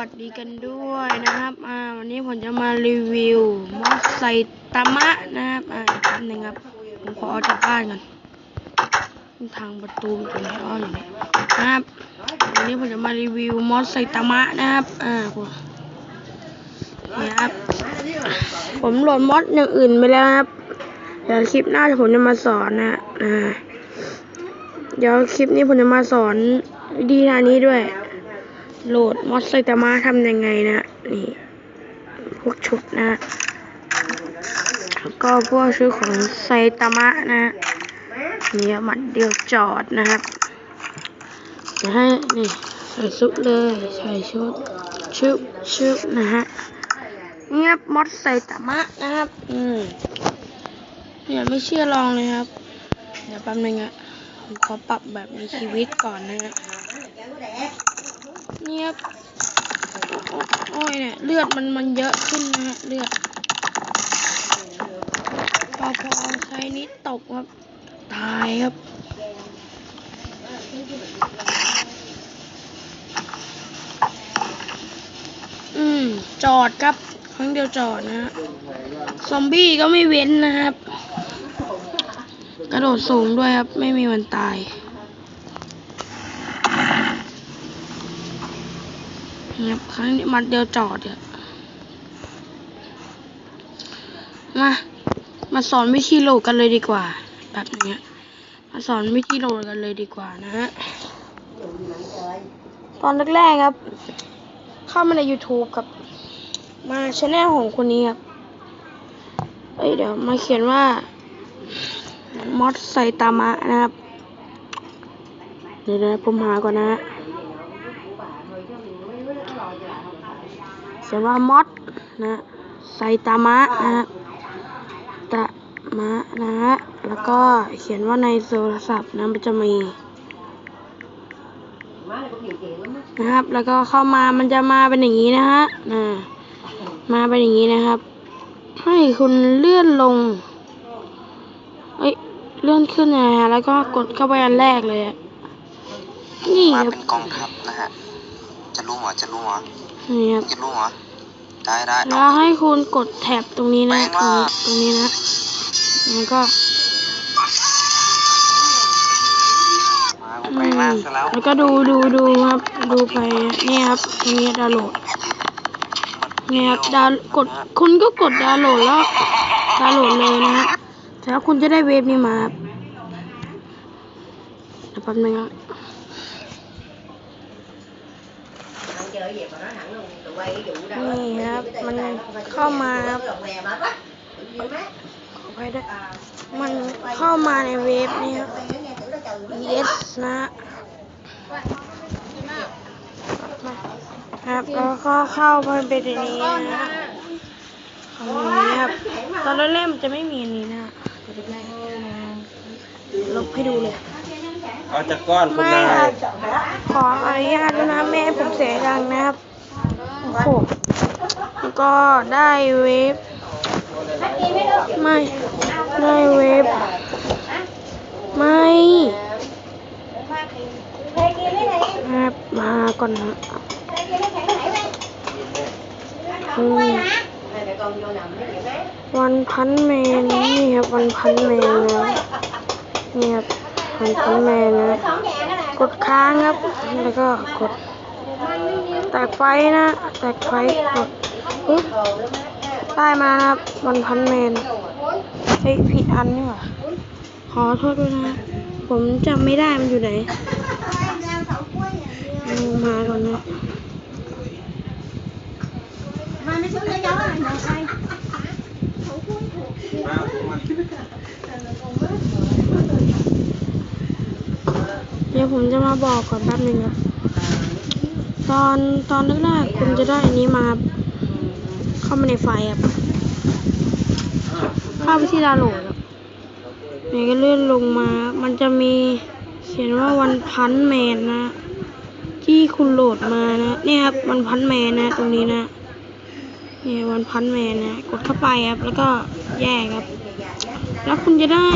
วัสดีกันด้วยนะครับ อ่า วันนี้ผมจะมารีวิวมอสไซตามะนะครับ อ่าอีกแป๊บนึงครับ ผมขอออกจากบ้านก่อนทางประตูอยู่ไหนอ้ออยู่ไหนนะครับ วันนี้ผมจะมารีวิวมอสไซตามะนะครับ อ่าผมนี่ครับ ผมโหลดมอสอย่างอื่นไปแล้วครับ เดี๋ยวคลิปหน้าผมจะมาสอนนะ อ่า เดี๋ยวคลิปนี้ผมจะมาสอนวิธีทางนี้ด้วย โหลดมอสไซตามะทำยังไงนะ นี่ พวกชุดนะแล้วก็พวกชุดของไซตามะนะนี่หมัดเดียวจอดนะครับจะให้นี่ใส่ชุดเลยใส่ชุดชุบชุบนะฮะนี่ครับมอสไซตามะนะครับ อืมเนี่ยไม่เชื่อลองเลยครับ เดี๋ยวแป๊บนึงอะผมขอปรับแบบมีชีวิตก่อนนะฮะ ครับโอ้อยเนี่ยเลือดมันมันเยอะขึ้นนะฮะเลือดพอพอใช้นี้ตกครับ ตายครับอืมจอดครับ ครั้งเดียวจอดนะฮะซอมบี้ก็ไม่เว้นนะครับ กระโดดสูงด้วยครับ ไม่มีวันตาย ครับครั้งนี้มันเดียวจอดอะมา มาสอนวิธีโหลดกันเลยดีกว่า แบบเนี้ย มาสอนวิธีโหลดกันเลยดีกว่านะฮะ ตอนแรกๆครับ เข้ามาใน YouTube ครับ มาช anel ของคนนี้ครับ เอ้ยเดี๋ยวมาเขียนว่ามอสไซตามะนะครับ เดี๋ยวนะผมหาก่อนนะฮะ เขียนว่ามอสนะไซตามะนะฮะตะมะนะฮะแล้วก็เขียนว่าในโทรศัพท์นะมันจะมีนะครับ แล้วก็เข้ามามันจะมาเป็นอย่างนี้นะฮะนะมาเป็นอย่างนี้นะครับ ให้คุณเลื่อนลงเอ้ยเลื่อนขึ้นนะฮะแล้วก็กดเข้าไปอันแรกเลยนี่มาครับเป็นกองทัพนะฮะ จะรู้เหรอจะรู้เหรอนี่ครับจะรู้เหรอได้ได้แล้วให้คุณกดแท็บตรงนี้นะแปลงตรงร่านี้งตรงนี้นะแล้วก็มากูแปลงร่างซะแล้วแล้วก็ดูดูดูครับ ดูไปเนี่ยครับตรงนี้ดาวน์โหลดเนี่ยครับดาวน์กดคุณก็กดดาวน์โหลดแล้วดาวน์โหลดเลยนะครับแล้วคุณจะได้เว็บนี้มาครับเดี๋ยวแป๊บนึงครับ นี่ครับมันเข้ามาครับขอไปด้วยมันเข้ามาในเว็บนี้ครับ yes นะครับแล้วก็เข้าไปเป็นอันนี้นะของนี้ครับ ตอนแรกๆมันจะไม่มีอันนี้นะลบให้ดูเลย เอาจากก้อนคุณไม่นายครับขออนุญาตนะแม่ผมเสียงดังนะครับโอ้โหก็ได้เว็บไม่ได้เว็บไม่ครับมาก่อนนะวันพันแมนนี่ครับวันพันแมนนะเนี่ค รันพันแมนนะ กดค้างครับ แล้วก็กดแตกไฟนะ แตกไฟกดปึ๊บได้มาครับวันพันแมนเฮ้ยผิดอันนี่หว่าขอโทษด้วยนะ ผมจำไม่ได้มันอยู่ไหนเอามาก่อนนะเดี๋ ยวผมจะมาบอกก่อนแป๊บนึงครับตอนตอนแรกๆคุณจะได้อันนี้มาเข้ามาในไฟครับเข้าไปที่ดาวโหลดครับนี่ก็เลื่อนลงมา มันจะมีเขียนว่าวันพันแมนนะ ที่คุณโหลดมานะเนี่ยครับวันพันแมนนะ ตรงนี้นะนี่วันพันแมนนะกดเข้าไปครับ แล้วก็แยกครับ แล้วคุณจะได้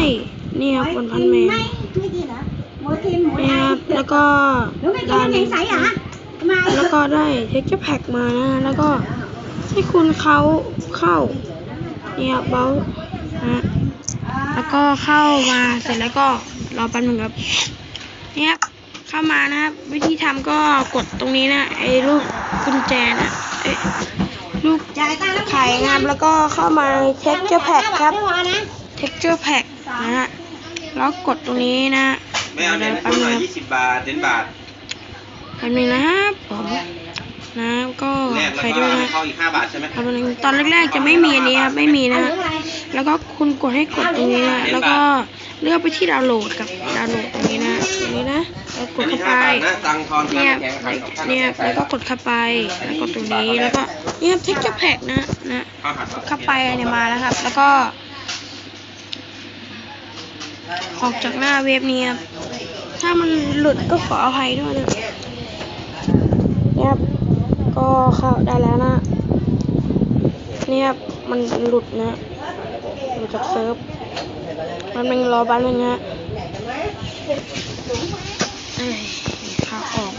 นี่ครับวันพันแมน นี่ค ai. รับแล้วก็ Đúng cái ด้าน kia นี้ này xảy hả? แล้วก็ได้เท็กเจอร์แพ็กมานะ แล้วก็ให้คุณเขาเข้าเนี่ยเบลนะแล้วก็เข้ามาเสร็จแล้วก็รอแป๊บนึงครับเนี่ยครับเข้ามานะครับ วิธีทำก็กดตรงนี้นะไอ้รูปกุญแจนะเอ้ยรูปไข่นะครับแล้วก็เข้ามาเท็กเจอร์แพ็กครับ texture pack นะฮะแล้วกดตรงนี้นะ ไม่เอาเน้นแป๊บหนึน่งอยครับยี่สิบบาทเน้นบาทแป๊บนึงนะครับผมนะก็แรกใครแล้วด้วยก็นะเข้าอีกห้าบาทใช่ไหมเอาตอนนึงตอนแรกๆจะไม่มีอันนี้ครับไม่มีนะฮะแล้วก็คุณกดให้กดตรงนี้นะแล้วก็เลือกไปที่ดาวน์โหลดกับดาวน์โหลดตรงนี้นะตรงนี้นะแล้วกอัดนนี้เข้าห้าไปบาทนะตังค์ทอนเนี่ยแข็งขันสองพันเนี่ยแล้วก็กดเข้าไปแล้วกดตรงนี้แล้วก็เนี่ย texture pack นะนะข้าวผัดเข้าไปเนี่ยมาแล้วครับ แล้วก็ ออกจากหน้าเว็บนี้ครับ ถ้ามันหลุดก็ขออภัยด้วยนะครับ ก็เข้าได้แล้วนะเนี่ยครับมันหลุดนะหลุดจากเซิร์ฟ มันเป็นรอบ้านนึงนะเอ้ยข้าออก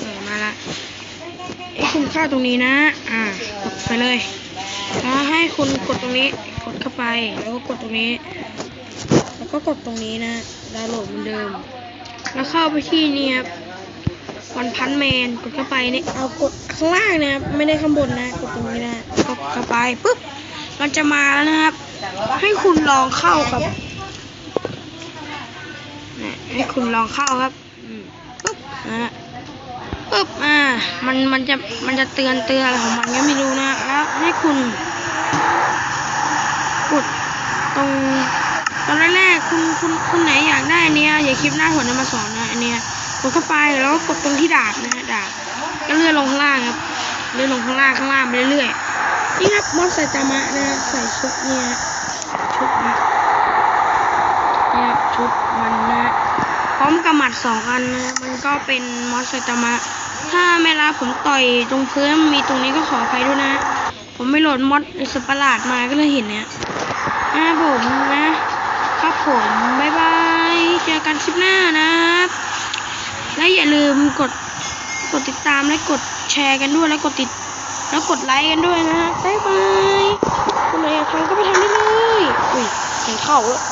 เอ้ยมาละไอ้คุณเข้าตรงนี้นะ อ่ากดไปเลยแล้วให้คุณกดตรงนี้ กดเข้าไป แล้วก็กดตรงนี้ แล้วก็กดตรงนี้นะดาวน์โหลดเหมือนเดิม แล้วเข้าไปที่นี่ครับวันพันแมนกดเข้าไปนี่เอากดข้างล่างนะครับไม่ได้ข้างบนนะกดตรงนี้นะกดเข้าไปปุ๊บมันจะมาแล้วนะครับ ให้คุณลองเข้าครับให้คุณลองเข้าครับปุ๊บนะฮะปุ๊บอ่ามันมันจะมันจะเตือนเตือนอะไรของมันก็ไม่รู้นะแล้วให้คุณกดตรง ตอนแรกๆคุณคุณคุณไหนอยากได้อันเนี้ยอย่าคลิปหน้าผมจะมาสอนนะอันเนี้ยกดเข้าไปแล้วกดตรงที่ดาบนะฮะดาบก็เลื่อนลงข้างล่างครับเลื่อนลงข้างล่างข้างล่างไปเรื่อยๆนี่ครับมอสไซตามะนะใส่ชุดเนี่ยชุดนะเนี่ยครับชุดมันนะพร้อมกับหมัดสองอันนะมันก็เป็นมอสไซตามะถ้าเวลาผมต่อยตรงพื้นมีตรงนี้ก็ขออภัยด้วยนะ ผมไม่โหลดมอดสตว์ประหลาดมาก็เลยเห็นเนี่ยนะครับผมนะ ครับผมบ๊ายบาย เจอกันคลิปหน้านะครับและอย่าลืมกดกดติดตามและกดแชร์กันด้วยและกดติด แล้วกดไลค์กันด้วยนะบ๊ายบายคนไรอยากทำก็ไปทำได้เลยอุ้ยเสียงเข้าแล้ว